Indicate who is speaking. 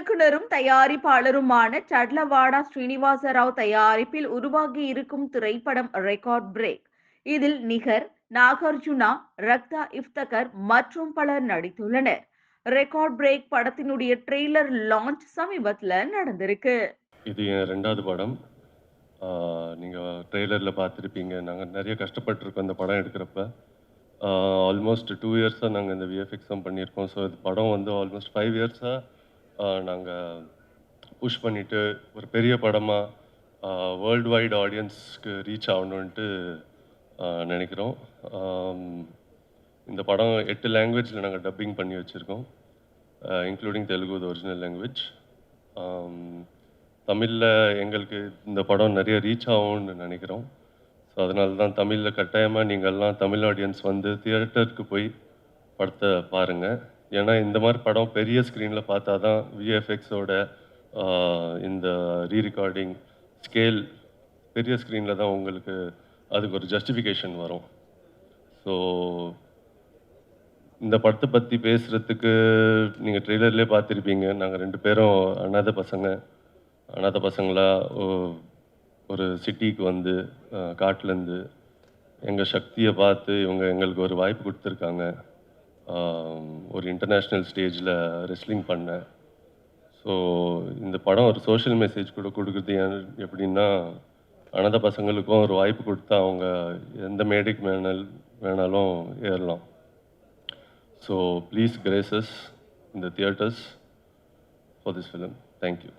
Speaker 1: இயக்குனரும் தயாரிப்பாளருமான சட்லவாடா ஸ்ரீனிவாச ராவ் தயாரிப்பில் உருவாகி இருக்கும் திரைப்படம் ரெக்கார்ட் பிரேக் இதில் நிகர் நாகார்ஜுனா ரக்தா இஃப்தகர் மற்றும் பலர் நடித்துள்ளனர். ரெக்கார்ட் பிரேக் படத்தினுடைய ட்ரெய்லர் லான்ச் சமீபத்தில் நடந்திருக்கு.
Speaker 2: இது என் ரெண்டாவது படம். நீங்கள் ட்ரெய்லரில் பார்த்துருப்பீங்க. நாங்கள் நிறைய கஷ்டப்பட்டிருக்கோம் இந்த படம் எடுக்கிறப்ப. ஆல்மோஸ்ட் டூ இயர்ஸாக நாங்கள் இந்த விஎஃப்எக்ஸ் பண்ணியிருக்கோம். ஸோ இது படம் வந்து ஆல்மோஸ்ட் ஃபைவ் இயர்ஸாக நாங்கள் புஷ் பண்ணிவிட்டு ஒரு பெரிய படமாக வேர்ல்டு வைட் ஆடியன்ஸ்க்கு ரீச் ஆகணுன்ட்டு நினைக்கிறோம். இந்த படம் எட்டு லாங்குவேஜில் நாங்கள் டப்பிங் பண்ணி வச்சுருக்கோம். இன்க்ளூடிங் தெலுங்கு ஒரிஜினல் லாங்குவேஜ் தமிழில் எங்களுக்கு இந்த படம் நிறைய ரீச் ஆகும்னு நினைக்கிறோம். ஸோ அதனால தான் தமிழில் கட்டாயமாக நீங்கள்லாம் தமிழ் ஆடியன்ஸ் வந்து தியேட்டருக்கு போய் படத்தை பாருங்கள் ஏன்னா இந்த மாதிரி படம் பெரிய ஸ்க்ரீனில் பார்த்தா தான் விஎஃப்எக்ஸோட இந்த ரீரெக்கார்டிங் ஸ்கேல் பெரிய ஸ்க்ரீனில் தான் உங்களுக்கு அதுக்கு ஒரு ஜஸ்டிஃபிகேஷன் வரும். ஸோ இந்த படத்தை பற்றி பேசுகிறதுக்கு நீங்கள் ட்ரெய்லர்லேயே பார்த்துருப்பீங்க. நாங்கள் ரெண்டு பேரும் அனாதை பசங்க. அனாதை பசங்களாக ஒரு சிட்டிக்கு வந்து காட்டிலேருந்து எங்கள் சக்தியை பார்த்து இவங்க எங்களுக்கு ஒரு வாய்ப்பு கொடுத்துருக்காங்க. ஒரு இன்டர்நேஷ்னல் ஸ்டேஜில் ரெஸ்லிங் பண்ணேன். ஸோ இந்த படம் ஒரு சோஷியல் மெசேஜ் கூட கொடுக்குறது ஏன் எப்படின்னா அனந்த பசங்களுக்கும் ஒரு வாய்ப்பு கொடுத்தா அவங்க எந்த மேடைக்கு வேணால் வேணாலும் ஏறலாம். ஸோ ப்ளீஸ் கிரேசஸ் இந்த theatres for this film thank you